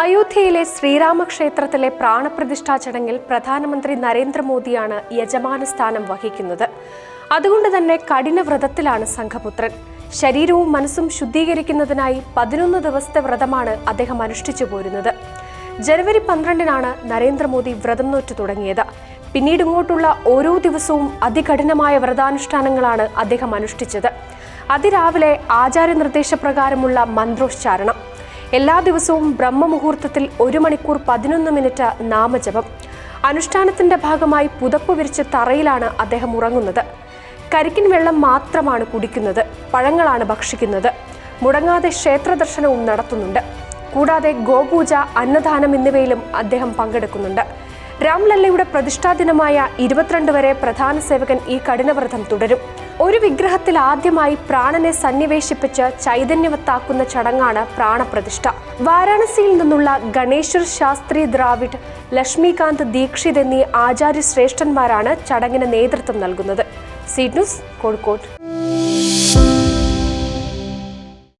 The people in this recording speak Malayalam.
അയോധ്യയിലെ ശ്രീരാമക്ഷേത്രത്തിലെ പ്രാണപ്രതിഷ്ഠാ ചടങ്ങിൽ പ്രധാനമന്ത്രി നരേന്ദ്രമോദിയാണ് യജമാന സ്ഥാനം വഹിക്കുന്നത്. അതുകൊണ്ട് തന്നെ കഠിന വ്രതത്തിലാണ് സംഘപുത്രൻ. ശരീരവും മനസ്സും ശുദ്ധീകരിക്കുന്നതിനായി പതിനൊന്ന് ദിവസത്തെ വ്രതമാണ് അദ്ദേഹം അനുഷ്ഠിച്ചു പോരുന്നത്. ജനുവരി പന്ത്രണ്ടിനാണ് നരേന്ദ്രമോദി വ്രതം നോറ്റു തുടങ്ങിയത്. പിന്നീട് ഇങ്ങോട്ടുള്ള ഓരോ ദിവസവും അതികഠിനമായ വ്രതാനുഷ്ഠാനങ്ങളാണ് അദ്ദേഹം അനുഷ്ഠിച്ചത്. അതിരാവിലെ ആചാര നിർദ്ദേശപ്രകാരമുള്ള മന്ത്രോച്ചാരണം. എല്ലാ ദിവസവും ബ്രഹ്മമുഹൂർത്തത്തിൽ ഒരു മണിക്കൂർ പതിനൊന്ന് മിനിറ്റ് നാമജപം. അനുഷ്ഠാനത്തിന്റെ ഭാഗമായി പുതപ്പ് വിരിച്ച് തറയിലാണ് അദ്ദേഹം ഉറങ്ങുന്നത്. കരിക്കിൻ വെള്ളം മാത്രമാണ് കുടിക്കുന്നത് പഴങ്ങളാണ് ഭക്ഷിക്കുന്നത്. മുടങ്ങാതെ ക്ഷേത്ര ദർശനവും നടത്തുന്നുണ്ട്. കൂടാതെ ഗോപൂജ അന്നദാനം എന്നിവയിലും അദ്ദേഹം പങ്കെടുക്കുന്നുണ്ട്. രാംലല്ലയുടെ പ്രതിഷ്ഠാ ദിനമായ ഇരുപത്തിരണ്ട് വരെ പ്രധാന സേവകൻ ഈ കഠിനവ്രതം തുടരും. ഒരു വിഗ്രഹത്തിൽ ആദ്യമായി പ്രാണനെ സന്നിവേശിപ്പിച്ച് ചൈതന്യവത്താക്കുന്ന ചടങ്ങാണ് പ്രാണപ്രതിഷ്ഠ. വാരാണസിയിൽ നിന്നുള്ള ഗണേശ്വർ ശാസ്ത്രി ദ്രാവിഡ് ലക്ഷ്മികാന്ത് ദീക്ഷിത് എന്നീ ആചാര്യശ്രേഷ്ഠന്മാരാണ് ചടങ്ങിന് നേതൃത്വം നൽകുന്നത്. Seed news Kozhikode.